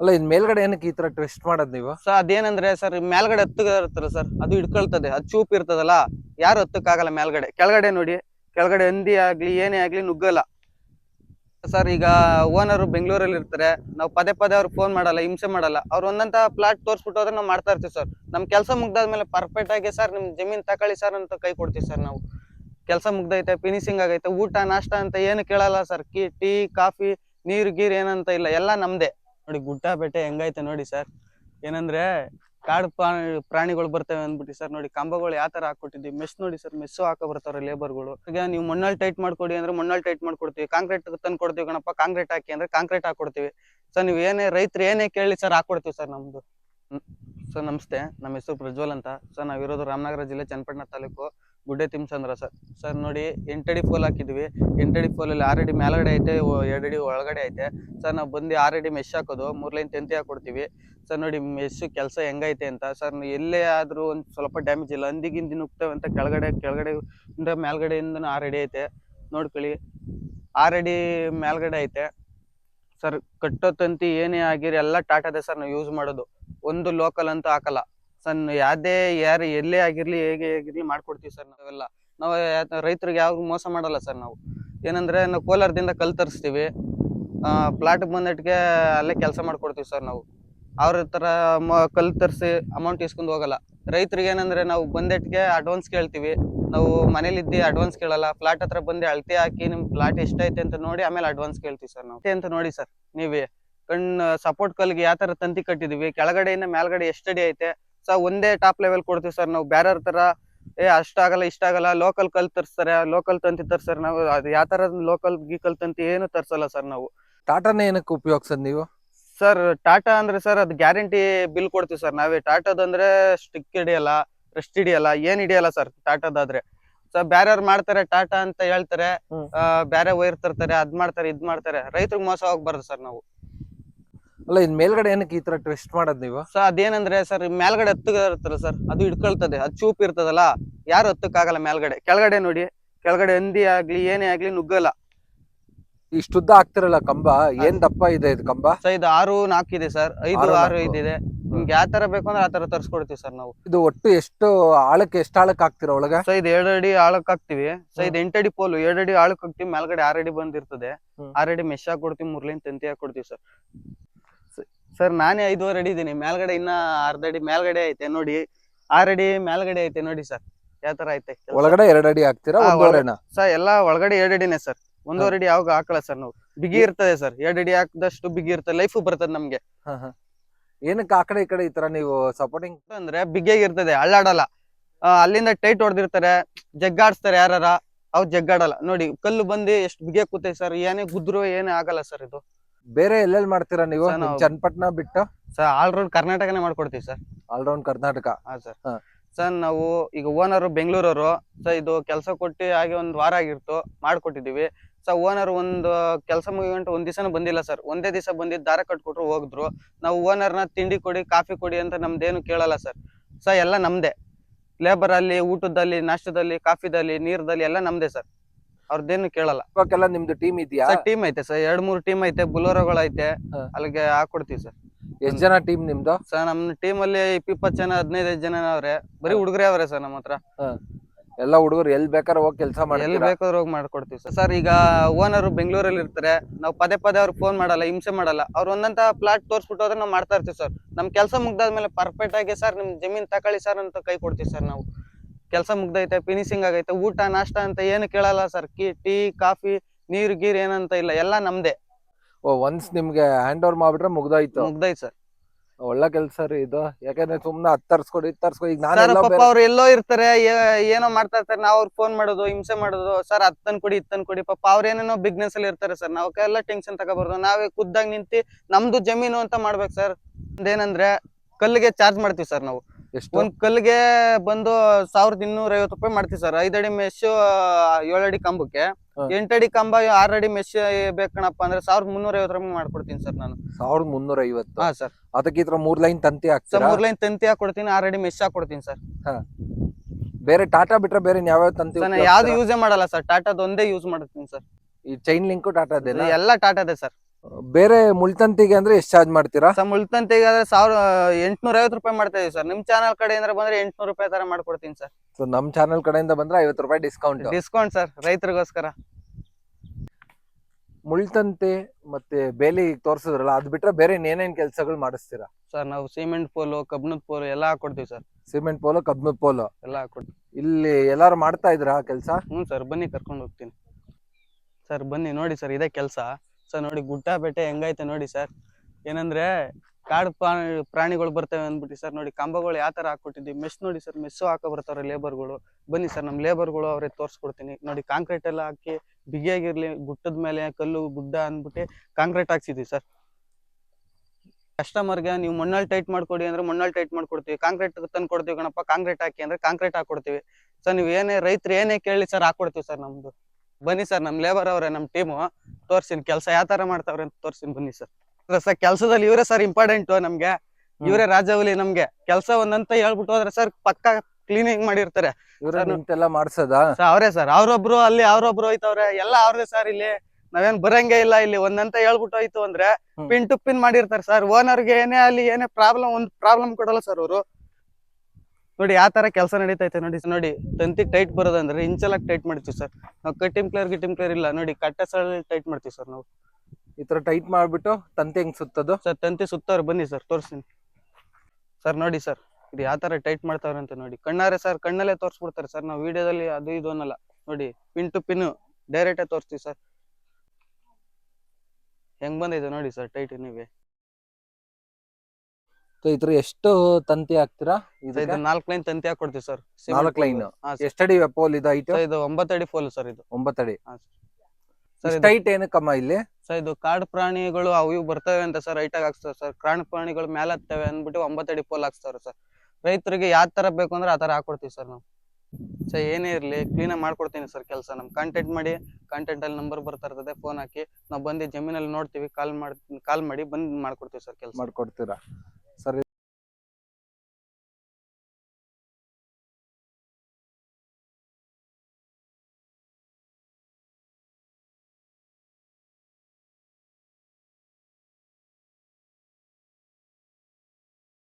ಅಲ್ಲ, ಇನ್ ಮೇಲ್ಗಡೆ ಏನಕ್ಕೆ ಈ ತರ ಟ್ವಿಸ್ಟ್ ಮಾಡೋದ್ ನೀವು? ಸರ್, ಅದೇನಂದ್ರೆ ಸರ್, ಮೇಲ್ಗಡೆ ಹತ್ತು ಇರ್ತಾರ ಸರ್, ಅದು ಹಿಡ್ಕೊಳ್ತದೆ, ಅದು ಚೂಪ್ ಇರ್ತದಲ್ಲ, ಯಾರು ಹತ್ತಕ್ಕಾಗಲ್ಲ ಮೇಲ್ಗಡೆ? ಕೆಳಗಡೆ ನೋಡಿ, ಕೆಳಗಡೆ ಹಂದಿ ಆಗ್ಲಿ, ಏನೇ ಆಗ್ಲಿ ನುಗ್ಗಲ್ಲ. ಸರ್, ಈಗ ಓನರ್ ಬೆಂಗಳೂರಲ್ಲಿ ಇರ್ತಾರೆ, ನಾವು ಪದೇ ಪದೇ ಅವ್ರು ಫೋನ್ ಮಾಡಲ್ಲ, ಹಿಂಸೆ ಮಾಡಲ್ಲ. ಅವ್ರು ಒಂದಂತ ಪ್ಲಾಟ್ ತೋರಿಸ್ಬಿಟ್ಟು ಹೋದ್ರೆ ನಾವು ಮಾಡ್ತಾ ಇರ್ತೀವಿ ಸರ್. ನಮ್ ಕೆಲಸ ಮುಗ್ದಾದ್ಮೇಲೆ ಪರ್ಫೆಕ್ಟ್ ಆಗಿ ಸರ್, ನಿಮ್ ಜಮೀನ್ ತಕೊಳ್ಳಿ ಸರ್ ಅಂತ ಕೈ ಕೊಡ್ತೀವಿ ಸರ್ ನಾವು. ಕೆಲಸ ಮುಗ್ದೈತೆ ಫಿನಿಶಿಂಗ್ ಆಗೈತೆ, ಊಟ, ನಾಷ್ಟ ಅಂತ ಏನು ಕೇಳಲ್ಲ ಸರ್. ಕಿ, ಟೀ, ಕಾಫಿ, ನೀರು, ಗೀರ್ ಏನಂತ ಇಲ್ಲ, ಎಲ್ಲ ನಮ್ದೇ. ನೋಡಿ ಗುಡ್ಡ ಬೆಟ್ಟ ಹೆಂಗೈತೆ ನೋಡಿ ಸರ್. ಏನಂದ್ರೆ ಕಾಡು ಪ್ರಾಣಿ ಪ್ರಾಣಿಗಳು ಬರ್ತವೆ ಅಂದ್ಬಿಟ್ಟು ಸರ್ ನೋಡಿ ಕಂಬಗಳು ಯಾವ ತರ ಹಾಕೊಟ್ಟಿದ್ವಿ ಮೆಸ್ ನೋಡಿ ಸರ್ ಮೆಸ್ಸು ಹಾಕೋ ಬರ್ತಾವ್ರೆ ಲೇಬರ್ಗಳು ಈಗ ನೀವು ಮಣ್ಣಲ್ಲಿ ಟೈಟ್ ಮಾಡ್ಕೊಡಿ ಅಂದ್ರೆ ಮಣ್ಣಲ್ಲಿ ಟೈಟ್ ಮಾಡ್ಕೊಡ್ತೀವಿ. ಕಾಂಕ್ರೀಟ್ ತಂದು ಕೊಡ್ತೀವಿ ಕಣಪ್ಪ, ಕಾಂಕ್ರೀಟ್ ಹಾಕಿ ಅಂದ್ರೆ ಕಾಂಕ್ರೀಟ್ ಹಾಕೊಡ್ತೀವಿ ಸರ್ ನೀವು ಏನೇ ರೈತರು ಏನೇ ಕೇಳಿ ಸರ್ ಹಾಕೊಡ್ತೀವಿ ಸರ್ ನಮ್ದು. ಸರ್ ನಮಸ್ತೆ. ನಮ್ಮ ಹೆಸರು ಪ್ರಜ್ವಲ್ ಅಂತ. ಸರ್ ನಾವಿರೋದು ರಾಮನಗರ ಜಿಲ್ಲೆ ಚನ್ನಪಟ್ಟಣ ತಾಲೂಕು. ಗುಡ್ಡೆ ತಿಮ್ಸಂದ್ರ ಸರ್. ಸರ್ ನೋಡಿ, ಎಂಟಡಿ ಫೋಲ್ ಹಾಕಿದ್ವಿ. ಎಂಟಡಿ ಫೋಲಲ್ಲಿ ಆರಡಿ ಮೇಲ್ಗಡೆ ಐತೆ ಎರಡಡಿ ಒಳಗಡೆ ಐತೆ. ಸರ್ ನಾವು ಬಂದು ಆರಡಿ ಮೆಶ್ ಹಾಕೋದು, ಮೂರ್ ಲೈನ್ ತೆಂತಿ ಹಾಕೊಡ್ತೀವಿ. ಸರ್ ನೋಡಿ, ಮೆಶ್ ಕೆಲಸ ಹೆಂಗೈತೆ ಅಂತ. ಸರ್ ಎಲ್ಲೇ ಆದ್ರೂ ಒಂದು ಸ್ವಲ್ಪ ಡ್ಯಾಮೇಜ್ ಇಲ್ಲ ಅಂದಿಗಿಂದ ನುಗ್ತವೆ ಅಂತ ಕೆಳಗಡೆ ಕೆಳಗಡೆ ಇಂದ ಮೇಲ್ಗಡೆಯಿಂದ ಆರಡಿ ಐತೆ. ನೋಡ್ಕೊಳ್ಳಿ, ಆರಡಿ ಮೇಲ್ಗಡೆ ಐತೆ. ಸರ್ ಕಟ್ಟೋ ತಂತಿ ಏನೇ ಆಗಿರಿ, ಎಲ್ಲ ಟಾಟಾದೆ ಸರ್ ನಾವು ಯೂಸ್ ಮಾಡೋದು. ಒಂದು ಲೋಕಲ್ ಅಂತ ಹಾಕಲ್ಲ. ಸರ್ ಯಾವ್ದೇ ಯಾರು ಎಲ್ಲೇ ಆಗಿರ್ಲಿ, ಹೇಗೆ ಆಗಿರ್ಲಿ ಮಾಡ್ಕೊಡ್ತೀವಿ ಸರ್ ನಾವೆಲ್ಲ. ನಾವು ರೈತರಿಗೆ ಯಾವ ಮೋಸ ಮಾಡಲ್ಲ ಸರ್ ನಾವು. ಏನಂದ್ರೆ ನಾವು ಕೋಲಾರದಿಂದ ಕಲ್ ತರಿಸ್ತೀವಿ. ಪ್ಲಾಟ್ ಬಂದಟ್ಟಿಗೆ ಅಲ್ಲೇ ಕೆಲಸ ಮಾಡ್ಕೊಡ್ತೀವಿ ಸರ್ ನಾವು. ಅವ್ರ ತರ ಕಲ್ ತರಿಸಿ ಅಮೌಂಟ್ ಇಸ್ಕೊಂಡು ಹೋಗಲ್ಲ. ರೈತರಿಗೆ ಏನಂದ್ರೆ ನಾವು ಬಂದಟ್ಟಿಗೆ ಅಡ್ವಾನ್ಸ್ ಕೇಳ್ತೀವಿ. ನಾವು ಮನೇಲಿದ್ದು ಅಡ್ವಾನ್ಸ್ ಕೇಳಲ್ಲ. ಫ್ಲಾಟ್ ಹತ್ರ ಬಂದು ಅಳತೆ ಹಾಕಿ ನಿಮ್ ಫ್ಲಾಟ್ ಎಷ್ಟೈತೆ ಅಂತ ನೋಡಿ ಆಮೇಲೆ ಅಡ್ವಾನ್ಸ್ ಕೇಳ್ತೀವಿ ಸರ್ ನಾವು. ಅಂತ ನೋಡಿ ಸರ್, ನೀವೇ. ಕಣ್ಣು ಸಪೋರ್ಟ್ ಕಲ್ಗೆ ಯಾವ ತರ ತಂತಿ ಕಟ್ಟಿದೀವಿ. ಕೆಳಗಡೆಯಿಂದ ಮೇಲ್ಗಡೆ ಅಡಿ ಐತೆ. ಸೊ ಒಂದೇ ಟಾಪ್ ಲೆವೆಲ್ ಕೊಡ್ತೀವಿ ಸರ್ ನಾವು. ಬೇರೆ ತರ ಏ ಅಷ್ಟಾಗಲ್ಲ ಇಷ್ಟಾಗಲ್ಲ ಲೋಕಲ್ ಕಲ್ ತರ್ಸ್ತಾರೆ. ಲೋಕಲ್ ತಂತಿ ಸರ್ ನಾವು. ಅದು ಯಾವ ತರ ಲೋಕಲ್ ಗೀಕಲ್ ತಂತಿ ಏನು ತರ್ಸಲ್ಲ ಸರ್ ನಾವು. ಟಾಟಾನೇ ಏನಕ್ಕೆ ಉಪಯೋಗಿಸ್ತೀವಿ ನೀವು? ಸರ್ ಟಾಟಾ ಅಂದ್ರೆ ಸರ್ ಅದು ಗ್ಯಾರಂಟಿ ಬಿಲ್ ಕೊಡ್ತೀವಿ ಸರ್ ನಾವೇ. ಟಾಟಾದಂದ್ರೆ ಸ್ಟಿಕ್ ಹಿಡಿಯಲ್ಲ ರೆಸ್ಟ್ ಹಿಡಿಯಲ್ಲ ಏನ್ ಹಿಡಿಯಲ್ಲ ಸರ್ ಟಾಟಾದಾದ್ರೆ. ಸೊ ಅವ್ರು ಮಾಡ್ತಾರೆ ಟಾಟಾ ಅಂತ ಹೇಳ್ತಾರೆ. ಬೇರೆ ಆ, ವೈರ್ ತರ್ತಾರೆ ಅದ್ ಮಾಡ್ತಾರೆ ಇದ್ ಮಾಡ್ತಾರೆ. ರೈತರಿಗೆ ಮೋಸ ಹೋಗ್ಬಾರ್ದು ಸರ್ ನಾವು. ಅಲ್ಲ ಇದ್ ಮೇಲ್ಗಡೆ ಏನಕ್ಕೆ ಈ ತರ ಟ್ವಿಸ್ಟ್ ಮಾಡೋದ್ ನೀವು? ಸೊ ಅದೇನಂದ್ರೆ ಸರ್ ಮೇಲ್ಗಡೆ ಹತ್ತು ಇರುತ್ತಲ್ಲ ಸರ್ ಅದು ಹಿಡ್ಕೊಳ್ತದೆ ಅದು ಚೂಪ್ ಇರ್ತದಲ್ಲ ಯಾರು ಹತ್ತಕ್ಕಾಗಲ್ಲ ಮೇಲ್ಗಡೆ? ಕೆಳಗಡೆ ನೋಡಿ ಕೆಳಗಡೆ ಹಂದಿ ಆಗ್ಲಿ ಏನೇ ಆಗ್ಲಿ ನುಗ್ಗಲ್ಲ. ಇಷ್ಟುದ್ದ ಆಗ್ತಿರಲ್ಲ ಕಂಬ ಏನ್ ದಪ್ಪ ಇದೆ ಇದು ಕಂಬ? ಸೊ ಇದು ಆರು ನಾಲ್ಕು ಇದೆ ಸರ್ ಐದು ಆರು, ಇದೆ. ನಾಲ್ಕು. ನಿಮ್ಗೆ ಯಾವ ತರ ಬೇಕು ಅಂದ್ರೆ ಆ ತರ ತರ್ಸ್ಕೊಡ್ತೀವಿ ಸರ್ ನಾವು. ಇದು ಒಟ್ಟು ಎಷ್ಟು ಆಳಕ್ಕೆ ಎಷ್ಟು ಆಳಕ್ಕೆ ಹಾಕ್ತಿರ ಒಳಗ? ಸೊ ಇದು ಎರಡು ಅಡಿ ಆಳಕ್ ಹಾಕ್ತಿವಿ. ಸೊ ಇದು ಎಂಟಡಿ ಪೋಲು ಎರಡು ಅಡಿ ಆಳಕ್ ಹಾಕ್ತಿವಿ ಮೇಲ್ಗಡೆ ಆರಡಿ ಅಡಿ ಬಂದಿರ್ತದೆ. ಆರಡಿ ಆರ್ ಅಡಿ ಮೆಶ್ ಹಾಕೊಡ್ತೀವಿ ಮುರ್ಲಿನ್ ತಂತಿ ಹಾಕೊಡ್ತೀವಿ ಸರ್. ಸರ್ ನಾನೇ ಐದುವರೆ ಅಡಿ ಇದ್ದೀನಿ. ಮೇಲ್ಗಡೆ ಇನ್ನ ಅರ್ಧ ಅಡಿ ಮೇಲ್ಗಡೆ ಐತೆ ನೋಡಿ. ಆರ್ ಅಡಿ ಮೇಲ್ಗಡೆ ಐತೆ ನೋಡಿ ಸರ್. ಯಾವ ತರ ಐತೆ ಕೆಲ್ಸ. ಒಳಗಡೆ ಎರಡ್ ಅಡಿ ಹಾಕ್ತೀರಾ ಹಾ, ಒಂದೂವರೆನಾ ಸರ್ ಎಲ್ಲಾ ಒಳಗಡೆ ಎರಡು ಅಡಿನೇ ಸರ್. ಒಂದೂವರೆ ಅಡಿ ಯಾವಾಗ ಹಾಕಲ್ಲ ಸರ್ ನಾವು. ಬಿಗಿ ಇರ್ತದೆ ಸರ್. ಎರಡು ಅಡಿ ಹಾಕದಷ್ಟು ಬಿಗಿ ಇರ್ತದೆ. ಲೈಫ್ ಬರ್ತದೆ ನಮ್ಗೆ. ಹಾ, ಹಾ. ಏನಕ್ಕೆ ಆ ಕಡೆ ಈ ಕಡೆ ಈ ತರ ನೀವು ಸಪೋರ್ಟಿಂಗ್ ಅಂದ್ರೆ ಬಿಗಿಯಾಗಿ ಇರ್ತದೆ. ಅಳ್ಳಾಡಲ್ಲ. ಆ, ಅಲ್ಲಿಂದ ಟೈಟ್ ಹೊಡೆದಿರ್ತಾರೆ ಜಗ್ಗಾಡ್ಸ್ತಾರೆ ಯಾರಾರ. ಅವ್ ಜಗ್ಗಾಡಲ್ಲ. ನೋಡಿ ಕಲ್ಲು ಬಂದು ಎಷ್ಟು ಬಿಗಿಯಾಗಿ ಕೂತೈತೆ ಸರ್. ಏನೇ ಗುದ್ರು ಏನೇ ಆಗಲ್ಲ ಸರ್ ಇದು. ಬೇರೆ ಎಲ್ಲೆಲ್ಲಿ ಮಾಡ್ತೀರಾ ನೀವು? ಚನ್ನಪಟ್ಟಣ ಬಿಟ್ಟು? ಸರ್ ಆಲ್ ರೌಂಡ್ ಕರ್ನಾಟಕನೇ ಮಾಡ್ಕೊಡ್ತೀವಿ ಸರ್. All round Karnataka. ಹಾ ಸರ್. ಹಾ. ಸರ್ ನಾವು ಈಗ ಓನರ್ ಬೆಂಗಳೂರವರು ಸರ್ ಇದು ಕೆಲಸ ಕೊಟ್ಟು ಹಾಗೆ ಒಂದು ವಾರ ಆಗಿರ್ತು ಮಾಡ್ಕೊಟ್ಟಿದೀವಿ ಸರ್ ಓನರ್ ಒಂದು ಕೆಲಸ ಮುಗಿಗಂಟು ಒಂದ್ ದಿವಸನೂ ಬಂದಿಲ್ಲ ಸರ್. ಒಂದೇ ದಿವಸ ಬಂದಿದ್ದು ದಾರ ಕಟ್ಕೊಟ್ರು ಹೋಗಿದ್ರು. ನಾವು ಓನರ್ನ ತಿಂಡಿ ಕೊಡಿ ಕಾಫಿ ಕೊಡಿ ಅಂತ ನಮ್ದೇನು ಕೇಳಲ್ಲ ಸರ್. ಸರ್ ಎಲ್ಲ ನಮ್ದೇ. ಲೇಬರ್ ಅಲ್ಲಿ ಊಟದಲ್ಲಿ ನಾಷ್ಟದಲ್ಲಿ ಕಾಫಿದಲ್ಲಿ ನೀರದಲ್ಲಿ ಎಲ್ಲ ನಮ್ದೇ ಸರ್. ಅವ್ರದ್ದೇನು ಕೇಳಲ್ಲ. ಇವಾಗೆಲ್ಲ ನಿಮ್ದು ಟೀಮ್ ಇದೆಯಾ? ಸರ್ ಟೀಮ್ ಐತೆ ಸರ್. ಎರಡ್ ಮೂರ್ ಟೀಮ್ ಐತೆ. ಬುಲೋರೋಗಳು ಐತೆ ಹಾ. ಅಲ್ಲಿಗೆ ಹಾಕೊಡ್ತೀವಿ ಸರ್. ಎಷ್ಟ್ ಜನ ಟೀಮ್ ನಿಮ್ದು? ಸರ್ ನಮ್ ಟೀಮ್ ಅಲ್ಲಿ ಇಪ್ಪತ್ತು ಜನ ಹದಿನೈದು ಜನ ಅವ್ರೆ. ಬರೀ ಹುಡುಗರೇ ಅವ್ರೆ ಸರ್ ನಮ್ಮ ಹತ್ರ ಎಲ್ಲ ಹುಡುಗರು ಎಲ್ ಬೇಕಾದ್ರೆ ಹೋಗಿ ಕೆಲಸ ಎಲ್ಲಿ ಬೇಕಾದ್ರೆ ಬೇಕಾದ್ರೂ ಹೋಗಿ ಮಾಡ್ಕೊಡ್ತೀವಿ ಸರ್. ಸರ್ ಈಗ ಓನರ್ ಬೆಂಗಳೂರಲ್ಲಿ ಇರ್ತಾರೆ. ನಾವು ಪದೇ ಪದೇ ಅವ್ರಿಗೆ ಫೋನ್ ಮಾಡಲ್ಲ ಹಿಂಸೆ ಮಾಡಲ್ಲ. ಅವ್ರು ಒಂದಂತ ಪ್ಲಾಟ್ ತೋರಿಸ್ಬಿಟ್ಟು ಹೋದ್ರೆ ನಾವು ಮಾಡ್ತಾ ಇರ್ತೀವಿ ಸರ್. ನಮ್ ಕೆಲಸ ಮುಗ್ದಾದ್ಮೇಲೆ ಪರ್ಫೆಕ್ಟ್ ಆಗಿ ಸರ್ ನಿಮ್ ಜಮೀನ್ ತಕೊಳ್ಳಿ ಸರ್ ಅಂತ ಕೈ ಕೊಡ್ತೀವಿ ಸರ್ ನಾವು. ಕೆಲಸ ಮುಗ್ದೈತೆ ಫಿನಿಶಿಂಗ್ ಆಗೈತೆ ಊಟ ನಾಷ್ಟ ಅಂತ ಏನು ಕೇಳಲ್ಲ ಸರ್ ಕಿ ಟೀ ಕಾಫಿ ನೀರು ಗೀರ್ ಏನಂತ ಇಲ್ಲ ಎಲ್ಲ ನಮ್ದೇ. ಓ ಒನ್ಸ್ ನಿಮ್ಗೆ ಹ್ಯಾಂಡ್ ಓವರ್ ಮಾಡ್ಬಿಟ್ರೆ ಮುಗ್ದಾಯ್ತು. ಮುಗ್ದೈತೆ ಸರ್ ಒಳ್ಳೆ ಕೆಲ್ಸ ರೀ ಇದು. ಯಾಕಂದ್ರೆ ಸುಮ್ನೆ ಹತ್ ತರ್ಸ್ಕೊಡಿ ಇದು ತರ್ಸ್ಕೊಡಿ ಈಗ ಸರ್ ನಾನು ಪಾಪ ಅವ್ರು ಎಲ್ಲೋ ಇರ್ತಾರೆ ಏ- ಏನೋ ಮಾಡ್ತಾ ಇರ್ತಾರೆ ನಾವ್ ಅವ್ರಿಗೆ ಫೋನ್ ಮಾಡೋದು ಹಿಂಸೆ ಮಾಡೋದು ಸರ್ ಹತ್ತನ್ ಕೊಡಿ ಇತ್ತನ್ ಕೊಡಿ ಪಾಪ ಅವ್ರ ಏನೇನೋ ಬಿಸ್ನೆಸ್ ಅಲ್ಲಿ ಇರ್ತಾರೆ ಸರ್ ನಾವು ಎಲ್ಲ ಟೆನ್ಷನ್ ತಗೋಬಾರ್ದು. ನಾವೇ ಖುದ್ದಾಗಿ ನಿಂತಿ ನಮ್ದು ಜಮೀನು ಅಂತ ಮಾಡ್ಬೇಕು ಸರ್ ಏನಂದ್ರೆ ಕಲ್ಲಿಗೆ ಚಾರ್ಜ್ ಮಾಡ್ತೀವಿ ಸರ್ ನಾವು. ಎಷ್ಟು? ಒಂದ್ ಕಲ್ಲಿಗೆ ಬಂದು ಸಾವಿರದ ಇನ್ನೂರ ಐವತ್ತು ರೂಪಾಯಿ ಮಾಡ್ತೀವಿ ಸರ್. ಐದಡಿ ಮೆಶ್ ಏಳಡಿ ಕಂಬಕ್ಕೆ. ಎಂಟಡಿ ಕಂಬ ಆರಡಿ ಮೆಶ್ ಬೇಕಣಪ್ಪ ಅಂದ್ರೆ ಸಾವಿರದ ಮುನ್ನೂರ ಐವತ್ತು ರೂಪಾಯಿ ಮಾಡ್ಕೊಡ್ತೀನಿ ಸರ್ ನಾನು. ಸಾವಿರದ ಮುನ್ನೂರ ಐವತ್ತು ಹಾ ಸರ್. ಅದಕ್ಕೆ ಈ ತರ ಮೂರ್ ಲೈನ್ ತಂತಿ ಸರ್ ಹಾಕ್ತೀರಾ ಮೂರ್ ಲೈನ್ ತಂತಿ ಹಾಕೊಡ್ತೀನಿ ಆರಡಿ ಮೆಶ್ ಹಾಕೊಡ್ತೀನಿ ಸರ್. ಬೇರೆ ಟಾಟಾ ಬಿಟ್ರೆ ಬೇರೆ ಯಾವ್ಯಾವ ತಂತಿ ಸರ್ ನಾನು ಯಾವ್ದು ಯೂಸೇ ಮಾಡಲ್ಲ ಸರ್. ಟಾಟಾದ ಒಂದೇ ಯೂಸ್ ಮಾಡ್ತೀನಿ ಸರ್. ಈ ಚೈನ್ ಲಿಂಕ್ ಟಾಟಾ ಎಲ್ಲ ಟಾಟಾದೆ ಸರ್. ಬೇರೆ ಮುಳ್ತಂತಿಗೆ ಅಂದ್ರೆ ಎಷ್ಟು ಚಾರ್ಜ್ ಮಾಡ್ತೀರಾ? ಸರ್ ಮುಳ್ತಂತಿಗೆ ಆದ್ರೆ ಸಾವಿರ ಎಂಟ್ನೂರ ಐವತ್ತು ರೂಪಾಯಿ ಮಾಡ್ತಾ ಇದೀವಿ ಸರ್. ನಿಮ್ ಚಾನಲ್ ಕಡೆಯಿಂದ ಬಂದ್ರೆ ಎಂಟ್ನೂರು ರೂಪಾಯಿ ತರ ಮಾಡ್ಕೊಡ್ತೀನಿ ಸರ್. ಸೊ ನಮ್ ಚಾನಲ್ ಕಡೆಯಿಂದ ಬಂದ್ರೆ ಐವತ್ತು ರೂಪಾಯಿ ಡಿಸ್ಕೌಂಟ್ ಡಿಸ್ಕೌಂಟ್ ಸರ್ ರೈತರಿಗೋಸ್ಕರ. ಮುಳ್ತಂತೆ ಮತ್ತೆ ಬೇಲಿ ತೋರಿಸಿದ್ರಲ್ಲ ಅದ್ ಬಿಟ್ರೆ ಬೇರೆ ಇನ್ನೇನೇನ್ ಕೆಲ್ಸಗಳು ಮಾಡಿಸ್ತೀರಾ? ಸರ್ ನಾವು ಸಿಮೆಂಟ್ ಪೋಲು ಕಬ್ಬಿಣದ ಪೋಲು ಎಲ್ಲ ಹಾಕೊಡ್ತೀವಿ ಸರ್. ಸಿಮೆಂಟ್ ಪೋಲು ಕಬ್ಬಿಣದ ಪೋಲು ಎಲ್ಲ ಹಾಕೊಡ್ತೀವಿ. ಇಲ್ಲಿ ಎಲ್ಲಾರು ಮಾಡ್ತಾ ಇದ್ರ ಕೆಲಸ? ಹ್ಞೂ ಸರ್ ಬನ್ನಿ ಕರ್ಕೊಂಡು ಹೋಗ್ತೀನಿ. ಸರ್ ಬನ್ನಿ ನೋಡಿ ಸರ್ ಇದೇ ಕೆಲಸ. ಸರ್ ನೋಡಿ ಗುಡ್ಡ ಬೆಟ್ಟ ಹೆಂಗೈತೆ ನೋಡಿ ಸರ್. ಏನಂದ್ರೆ ಕಾಡು ಪ್ರಾಣಿ ಪ್ರಾಣಿಗಳು ಬರ್ತವೆ ಅಂದ್ಬಿಟ್ಟು ಸರ್ ನೋಡಿ ಕಂಬಗಳು ಯಾವ ತರ ಹಾಕೊಟ್ಟಿದ್ವಿ ಮೆಸ್ ನೋಡಿ ಸರ್ ಮೆಸ್ಸು ಹಾಕೋ ಬರ್ತಾವ್ರೆ ಲೇಬರ್ಗಳು ಬನ್ನಿ ಸರ್, ನಮ್ಮ ಲೇಬರ್ಗಳು ಅವ್ರಿಗೆ ತೋರಿಸ್ಕೊಡ್ತೀನಿ. ನೋಡಿ ಕಾಂಕ್ರೀಟ್ ಎಲ್ಲ ಹಾಕಿ ಬಿಗಿಯಾಗಿರ್ಲಿ, ಗುಟ್ಟದ ಮೇಲೆ ಕಲ್ಲು, ಗುಡ್ಡ ಅಂದ್ಬಿಟ್ಟು ಕಾಂಕ್ರೀಟ್ ಹಾಕ್ಸಿದ್ವಿ ಸರ್. ಕಸ್ಟಮರ್ಗೆ ನೀವು ಮಣ್ಣಲ್ಲಿ ಟೈಟ್ ಮಾಡ್ಕೊಡಿ ಅಂದ್ರೆ ಮಣ್ಣಲ್ಲಿ ಟೈಟ್ ಮಾಡ್ಕೊಡ್ತೀವಿ. ಕಾಂಕ್ರೀಟ್ ತಂದು ಕೊಡ್ತೀವಿ ಕಾಂಕ್ರೀಟ್ ಹಾಕಿ ಅಂದ್ರೆ ಕಾಂಕ್ರೀಟ್ ಹಾಕೊಡ್ತೀವಿ. ಸರ್, ನೀವು ಏನೇ ರೈತರು ಏನೇ ಕೇಳಿ ಸರ್ ಹಾಕೊಡ್ತೀವಿ ಸರ್ ನಮ್ದು. ಬನ್ನಿ ಸರ್ ನಮ್ ಲೇಬರ್ ಅವ್ರೆ ನಮ್ ಟೀಮು ತೋರ್ಸಿನ್ ಕೆಲಸ ಯಾವ ತರ ಮಾಡ್ತಾವ್ರೆ ಅಂತ ತೋರ್ಸಿನ್ ಬನ್ನಿ ಸರ್. ಸರ್ ಕೆಲಸದಲ್ಲಿ ಇವರೇ ಸರ್ ಇಂಪಾರ್ಟೆಂಟ್ ನಮ್ಗೆ. ಇವರೇ ರಾಜವಲಿ ನಮ್ಗೆ. ಕೆಲಸ ಒಂದಂತ ಹೇಳ್ಬಿಟ್ಟು ಹೋದ್ರೆ ಸರ್ ಪಕ್ಕ ಕ್ಲೀನಿಂಗ್ ಮಾಡಿರ್ತಾರೆ. ಮಾಡ್ಸದ? ಅವರೇ ಸರ್. ಅವ್ರೊಬ್ರು ಅಲ್ಲಿ ಅವ್ರೊಬ್ರು ಹೋಯ್ತವ್ರೆ. ಎಲ್ಲ ಅವ್ರದೇ ಸರ್ ಇಲ್ಲಿ. ನಾವೇನ್ ಬರಂಗೇ ಇಲ್ಲ ಇಲ್ಲಿ. ಒಂದಂತ ಹೇಳ್ಬಿಟ್ಟು ಹೋಯ್ತು ಅಂದ್ರೆ ಪಿನ್ ಟು ಪಿನ್ ಮಾಡಿರ್ತಾರೆ ಸರ್. ಓನರ್ಗೆ ಏನೇ ಅಲ್ಲಿ ಏನೇ ಪ್ರಾಬ್ಲಮ್ ಒಂದ್ ಪ್ರಾಬ್ಲಮ್ ಕೊಡಲ್ಲ ಸರ್ ಅವರು. ನೋಡಿ ಯಾವ ತರ ಕೆಲಸ ನಡೀತೈತೆ ನೋಡಿ ನೋಡಿ ತಂತಿ ಟೈಟ್ ಬರೋದಂದ್ರೆ ಇಂಚಲಾಗಿ ಟೈಟ್ ಮಾಡ್ತೀವಿ ಸರ್ ನಾವು ಕಟ್ಟಿಂಗ್ ಕ್ಲಿಯರ್ ಗಿಟ್ಟಿಂಗ್ ಕ್ಲಿಯರ್ ಇಲ್ಲ. ನೋಡಿ ಕಟ್ಟೆ ಸಲ ಟೈಟ್ ಮಾಡ್ತೀವಿ ಸರ್ ನಾವು. ಈ ತರ ಟೈಟ್ ಮಾಡ್ಬಿಟ್ಟು ತಂತಿ ಹೆಂಗ್ ಸುತ್ತದು? ಸರ್ ತಂತಿ ಸುತ್ತವ್ರು ಬನ್ನಿ ಸರ್ ತೋರಿಸ್ತೀನಿ. ಸರ್ ನೋಡಿ ಸರ್ ಇದು ಯಾವ ತರ ಟೈಟ್ ಮಾಡ್ತಾವ್ರೆ ಅಂತ ನೋಡಿ. ಕಣ್ಣಾರೆ ಸರ್ ಕಣ್ಣಲ್ಲೇ ತೋರಿಸ್ಬಿಡ್ತಾರೆ ಸರ್ ನಾವು ವಿಡಿಯೋದಲ್ಲಿ ಅದು ಇದು ಅನ್ನಲ್ಲ. ನೋಡಿ ಪಿನ್ ಟು ಪಿನ್ ಡೈರೆಕ್ಟ್ ತೋರಿಸ್ತೀವಿ ಸರ್ ಹೆಂಗ್ ಬಂದಿದೆ ನೋಡಿ ಸರ್ ಟೈಟ್ ನೀವೇ. ಸೊ ಈ ಎಷ್ಟು ತಂತಿ ಹಾಕ್ತೀರಾ? ಇದು ಇದು ನಾಲ್ಕು ಲೈನ್ ತಂತಿ ಹಾಕೊಡ್ತೀವಿ ಸರ್. ನಾಲ್ಕು ಲೈನ್. ಎಷ್ಟಡಿ ಪೋಲ್ ಇದು ಐಟ್ ಇದು ಒಂಬತ್ತಡಿ ಫೋಲ್ ಸರ್ ಇದು. ಒಂಬತ್ತಡಿ. ಸರ್. ಟೈಟ್ ಏನಕ್ಕಮ್ಮ ಇಲ್ಲಿ? ಸರ್ ಇದು ಕಾಡು ಪ್ರಾಣಿಗಳು ಅವು ಇವು ಬರ್ತವೆ ಅಂತ ಸರ್ ಐಟ್ ಹಾಕ್ಸ್ತಾರೆ ಸರ್. ಕಾಡು ಪ್ರಾಣಿಗಳು ಮೇಲೆ ಹತ್ತವೆ ಅಂದ್ಬಿಟ್ಟು ಒಂಬತ್ತಡಿ ಪೋಲ್ ಹಾಕ್ಸ್ತಾರೆ ಸರ್. ರೈತರಿಗೆ ಯಾವ ತರ ಬೇಕು ಅಂದ್ರೆ ಆ ತರ ಹಾಕೊಡ್ತೀವಿ ಸರ್ ನಾವು. ಸರ್ ಏನೇ ಇರ್ಲಿ ಕ್ಲೀನ್ ಆಗಿ ಮಾಡ್ಕೊಡ್ತೀನಿ ಸರ್ ಕೆಲಸ. ನಮ್ ಕಾಂಟ್ಯಾಕ್ಟ್ ಮಾಡಿ ಕಾಂಟ್ಯಾಕ್ಟ್ ಅಲ್ಲಿ ನಂಬರ್ ಬರ್ತಾ ಇರ್ತದೆ ಫೋನ್ ಹಾಕಿ. ನಾವು ಬಂದು ಜಮೀನಲ್ಲಿ ನೋಡ್ತೀವಿ ಕಾಲ್ ಮಾಡಿ ಕಾಲ್ ಮಾಡಿ ಬಂದ್ ಮಾಡ್ಕೊಡ್ತೀವಿ ಸರ್ ಕೆಲಸ. ಮಾಡ್ಕೊಡ್ತೀರಾ?